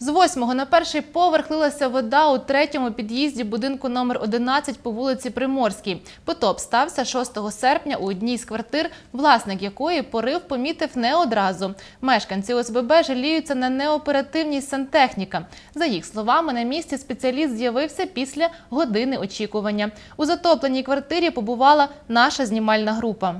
З восьмого на перший поверх лилася вода у третьому під'їзді будинку номер 11 по вулиці Приморській. Потоп стався 6 серпня у одній з квартир, власник якої порив помітив не одразу. Мешканці ОСББ жаліються на неоперативність сантехніка. За їх словами, на місці спеціаліст з'явився після години очікування. У затопленій квартирі побувала наша знімальна група.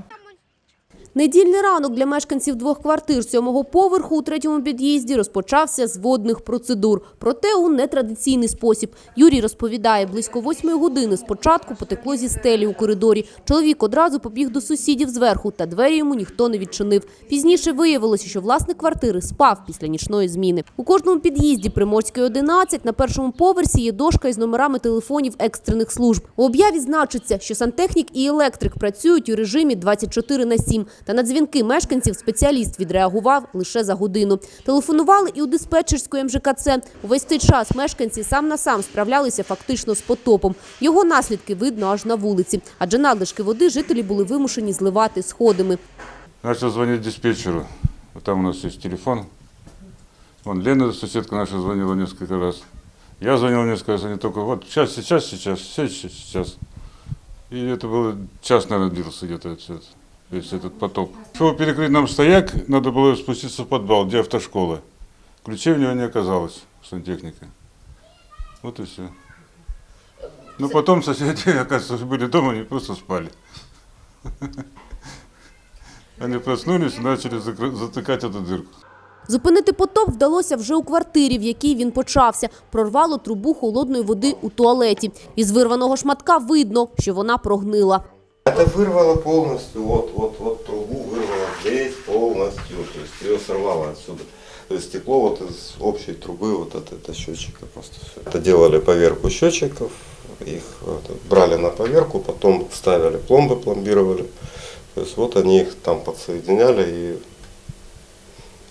Недільний ранок для мешканців двох квартир сьомого поверху у третьому під'їзді розпочався з водних процедур. Проте у нетрадиційний спосіб. Юрій розповідає, близько восьмої години спочатку потекло зі стелі у коридорі. Чоловік одразу побіг до сусідів зверху, та двері йому ніхто не відчинив. Пізніше виявилося, що власник квартири спав після нічної зміни. У кожному під'їзді Приморської 11 на першому поверсі є дошка із номерами телефонів екстрених служб. У об'яві значиться, що сантехнік і електрик працюють у режимі 24 на 7. Та на дзвінки мешканців спеціаліст відреагував лише за годину. Телефонували і у диспетчерську МЖКЦ. Увесь цей час мешканці сам на сам справлялися фактично з потопом. Його наслідки видно аж на вулиці, адже надлишки води жителі були вимушені зливати сходами. Начал звонить диспетчеру. Вот там у нас есть телефон. Вон Лена, соседка наша, звонила несколько раз. Я звонил несколько раз, они только вот сейчас, сейчас, сейчас, сейчас, сейчас. И это было час, наверное, длился где-то все это, весь этот потоп. Чтобы перекрыть нам стояк, надо было спуститься в подвал, где автошкола. Ключей у него не оказалось, сантехника. Вот и все. Ну, потом соседи, оказывается, были дома, они просто спали. Они проснулись и начали закры- затыкать эту дырку. Зупинити потоп вдалося вже у квартирі, в якій він почався. Прорвало трубу холодної води у туалеті. Із вирваного шматка видно, що вона прогнила. Это вырвало полностью, вот, вот, вот трубу вырвало здесь полностью, то есть ее сорвало отсюда. То есть стекло вот из общей трубы, вот от этого счетчика просто все. Это делали поверку счетчиков, их вот, брали на поверку, потом ставили пломбы, пломбировали. То есть вот они их там подсоединяли и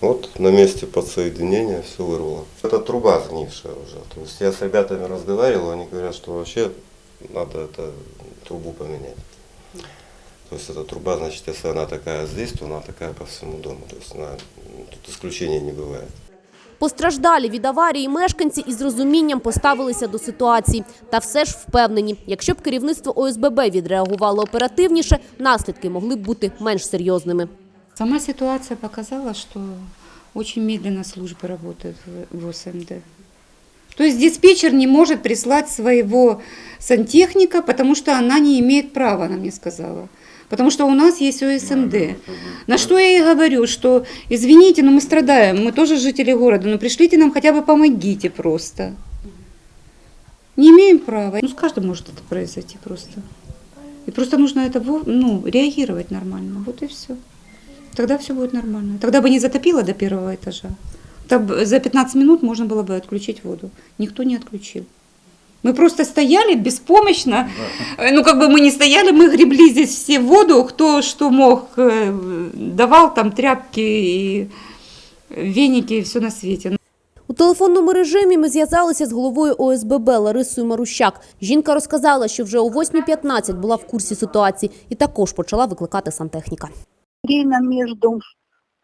вот на месте подсоединения все вырвало. Это труба сгнившая уже. То есть я с ребятами разговаривал, они говорят, что вообще надо это трубу поменять. То есть эта труба, значит, если она такая здесь, то она такая по всему дому. То есть она, тут исключения не бывает. Постраждалі від аварії мешканці із розумінням поставилися до ситуації. Та все ж впевнені, якщо б керівництво ОСББ відреагувало оперативніше, наслідки могли б бути менш серйозними. Сама ситуация показала, что очень медленно службы работают в в ОСМД. То есть диспетчер не может прислать своего сантехника, потому что она не имеет права, она мне сказала. Потому что у нас есть ОСМД. На что я ей говорю, что извините, но мы страдаем, мы тоже жители города, но пришлите нам хотя бы помогите просто. Не имеем права. Ну, с каждым может это произойти просто. И просто нужно это ну, реагировать нормально. Вот и все. Тогда все будет нормально. Тогда бы не затопило до первого этажа. Так за 15 минут можно было бы отключить воду. Никто не отключил. Мы просто стояли беспомощно. Э, Ну, как бы мы не стояли, мы гребли здесь все в воду. Кто что мог, э, давал там тряпки и веники, и все на свете. У телефонному режимі ми зв'язалися з головою ОСББ Ларисою Марущак. Жінка розказала, що вже о 8.15 була в курсі ситуації і також почала викликати сантехніка. время между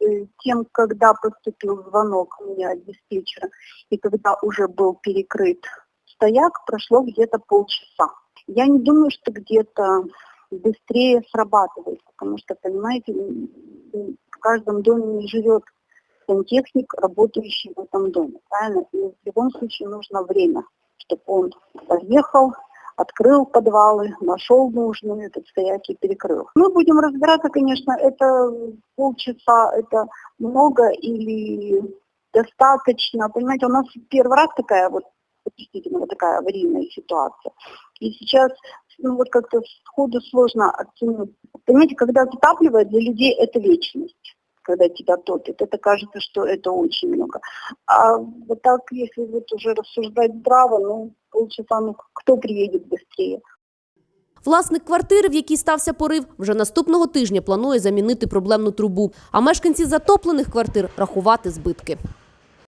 э, тем, когда поступил звонок у меня от диспетчера и когда уже был перекрыт стояк, прошло где-то полчаса. Я не думаю, что где-то быстрее срабатывает, потому что, понимаете, в каждом доме не живет сантехник, работающий в этом доме, правильно? И в любом случае нужно время, чтобы он подъехал, открыл подвалы, нашел нужный этот стояк и перекрыл. Мы будем разбираться, конечно, это полчаса, это много или достаточно. Понимаете, у нас первый раз такая вот действительно вот такая аварийная ситуация. И сейчас ну вот как-то сходу сложно оценить. Понимаете, когда затапливает, для людей это вечность когда тебя топит. Это кажется, что это очень много. А вот так, если вот уже рассуждать здраво, ну, полчаса, ну, кто приедет быстрее? Власник квартири, в якій стався порив, вже наступного тижня планує замінити проблемну трубу. А мешканці затоплених квартир рахувати збитки.